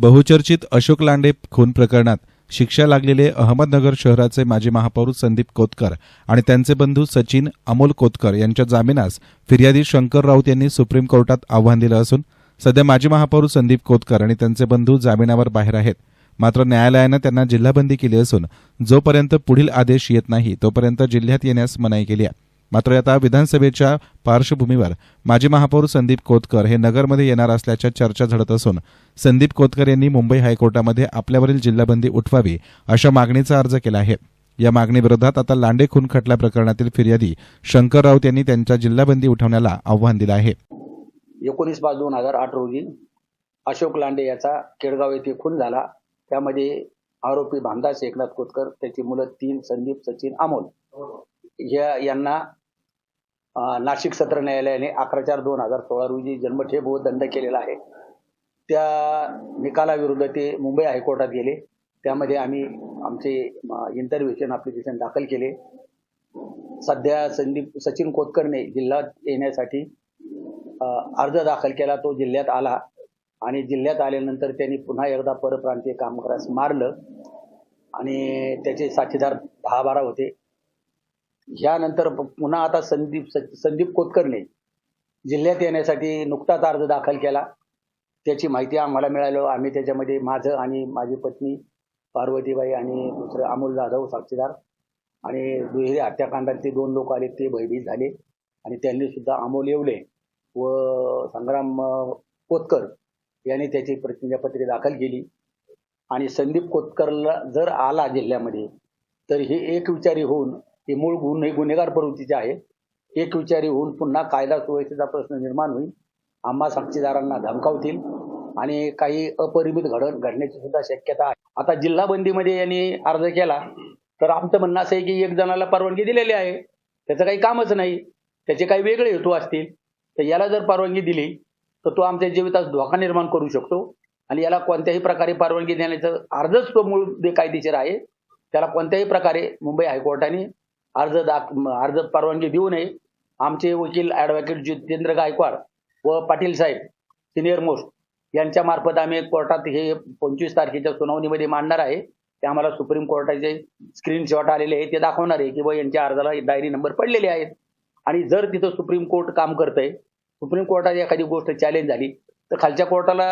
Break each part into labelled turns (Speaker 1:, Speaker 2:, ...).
Speaker 1: बहुचर्चित अशोक लांडे खून प्रकरणात शिक्षा लागलेले अहमदनगर शहराचे माजी महापौर संदीप कोतकर आणि त्यांचे बंधू सचिन अमोल कोतकर यांच्या जामिनास फिर्यादी शंकर राऊत यांनी सुप्रीम कोर्टात आव्हान दिलं असून सध्या माजी महापौर संदीप कोतकर आणि त्यांचे बंधू जामिनावर बाहेर आहेत. मात्र न्यायालयानं त्यांना जिल्हाबंदी केली असून जोपर्यंत पुढील आदेश येत नाही तोपर्यंत जिल्ह्यात येण्यास मनाई केली आहे. मात्र आता विधानसभेच्या पार्श्वभूमीवर माजी महापौर संदीप कोतकर हे नगरमध्ये येणार असल्याच्या चर्चा झडत असून संदीप कोतकर यांनी मुंबई हायकोर्टामध्ये आपल्यावरील जिल्हाबंदी उठवावी अशा मागणीचा अर्ज केला आहे. या मागणीविरोधात आता लांडे खून खटला प्रकरणातील फिर्यादी शंकर राऊत यांनी त्यांच्या जिल्हाबंदी उठवण्याला आव्हान दिलं आहे.
Speaker 2: एकोणीस पाच दोन हजार आठ रोजी अशोक लांडे याचा केडगाव येथे खून झाला. त्यामध्ये आरोपी भामदास एकनाथ कोतकर त्याची मुलं तीन संदीप सचिन अमोल. या यांना नाशिक सत्र न्यायालयाने अकरा चार दोन हजार सोळा रोजी जन्मठेप व दंड केलेला आहे. त्या निकालाविरुद्ध ते मुंबई हायकोर्टात गेले. त्यामध्ये आम्ही आमचे इंटरव्ह्युशन अप्लिकेशन दाखल केले. सध्या संदीप सचिन कोतकरने जिल्ह्यात येण्यासाठी अर्ज दाखल केला. तो जिल्ह्यात आला आणि जिल्ह्यात आल्यानंतर त्यांनी पुन्हा एकदा परप्रांतीय कामगारास मारलं आणि त्याचे साथीदार दहा बारा होते. यानंतर पुन्हा आता संदीप स- संदीप कोतकरने जिल्ह्यात येण्यासाठी नुकताच अर्ज दाखल केला. त्याची माहिती आम्हाला मिळालं. आम्ही त्याच्यामध्ये माझं आणि माझी पत्नी पार्वतीबाई आणि दुसरं अमोल जाधव साक्षीदार आणि दुहेरी हत्याकांडाचे दोन लोक आले. ते भयभीत झाले आणि त्यांनी सुद्धा अमोल येवले व संग्राम कोतकर यांनी त्याची प्रतिज्ञापत्रे दाखल केली. आणि संदीप कोतकरला जर आला जिल्ह्यामध्ये तर हे एक विचारी होऊन हे मूळ गुन्हे गुन्हेगार प्रवृत्तीचे आहे एक विचारी होऊन पुन्हा कायदा सुव्यवस्थेचा प्रश्न निर्माण होईल. आम्हा साक्षीदारांना धमकावतील आणि काही अपरिमित घडण घडण्याची सुद्धा शक्यता आहे. आता जिल्हाबंदीमध्ये यांनी अर्ज केला तर आमचं म्हणणं असं आहे की एक जणाला परवानगी दिलेली आहे. त्याचं काही कामच नाही. त्याचे काही वेगळे हेतू असतील. तर याला जर परवानगी दिली तर तो आमच्या जीवितात धोका निर्माण करू शकतो. आणि याला कोणत्याही प्रकारे परवानगी देण्याचं अर्जच तो मूळ बेकायदेशीर आहे. त्याला कोणत्याही प्रकारे मुंबई हायकोर्टाने अर्ज दाख अर्ज परवानगी देऊ नये. आमचे वकील ॲडव्होकेट जितेंद्र गायकवाड व पाटील साहेब सिनियर मोस्ट यांच्या मार्फत आम्ही कोर्टात हे पंचवीस तारखेच्या सुनावणीमध्ये मांडणार आहे. ते आम्हाला सुप्रीम कोर्टाचे स्क्रीनशॉट आलेले आहे ते दाखवणार आहे की बाबा यांच्या अर्जाला डायरी नंबर पडलेले आहेत. आणि जर तिथं सुप्रीम कोर्ट काम करतंय सुप्रीम कोर्टात एखादी गोष्ट चॅलेंज झाली तर खालच्या कोर्टाला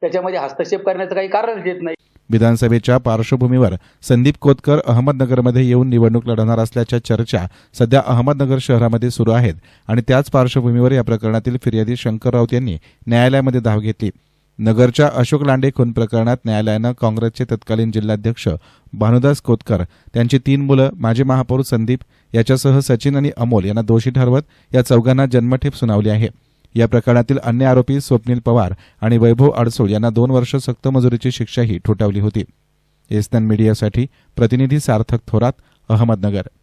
Speaker 2: त्याच्यामध्ये हस्तक्षेप करण्याचं काही कारणच येत नाही.
Speaker 1: विधानसभेच्या पार्श्वभूमीवर संदीप कोतकर अहमदनगरमध्ये येऊन निवडणूक लढणार असल्याच्या चर्चा सध्या अहमदनगर शहरामध्ये सुरू आहेत आणि त्याच पार्श्वभूमीवर या प्रकरणातील फिर्यादी शंकर राऊत यांनी न्यायालयामध्ये धाव घेतली. नगरच्या अशोक लांडे खून प्रकरणात न्यायालयानं काँग्रेसचे तत्कालीन जिल्हाध्यक्ष भानुदास कोतकर त्यांची तीन मुलं माजी महापौर संदीप याच्यासह सचिन आणि अमोल यांना दोषी ठरवत या चौघांना जन्मठेप सुनावली आहे. या प्रकरणातील अन्य आरोपी स्वप्नील पवार आणि वैभव अडसूळ यांना दोन वर्ष सक्त मजुरीची शिक्षाही ठोठावली होती. एसनन मीडियासाठी प्रतिनिधी सार्थक थोरात अहमदनगर.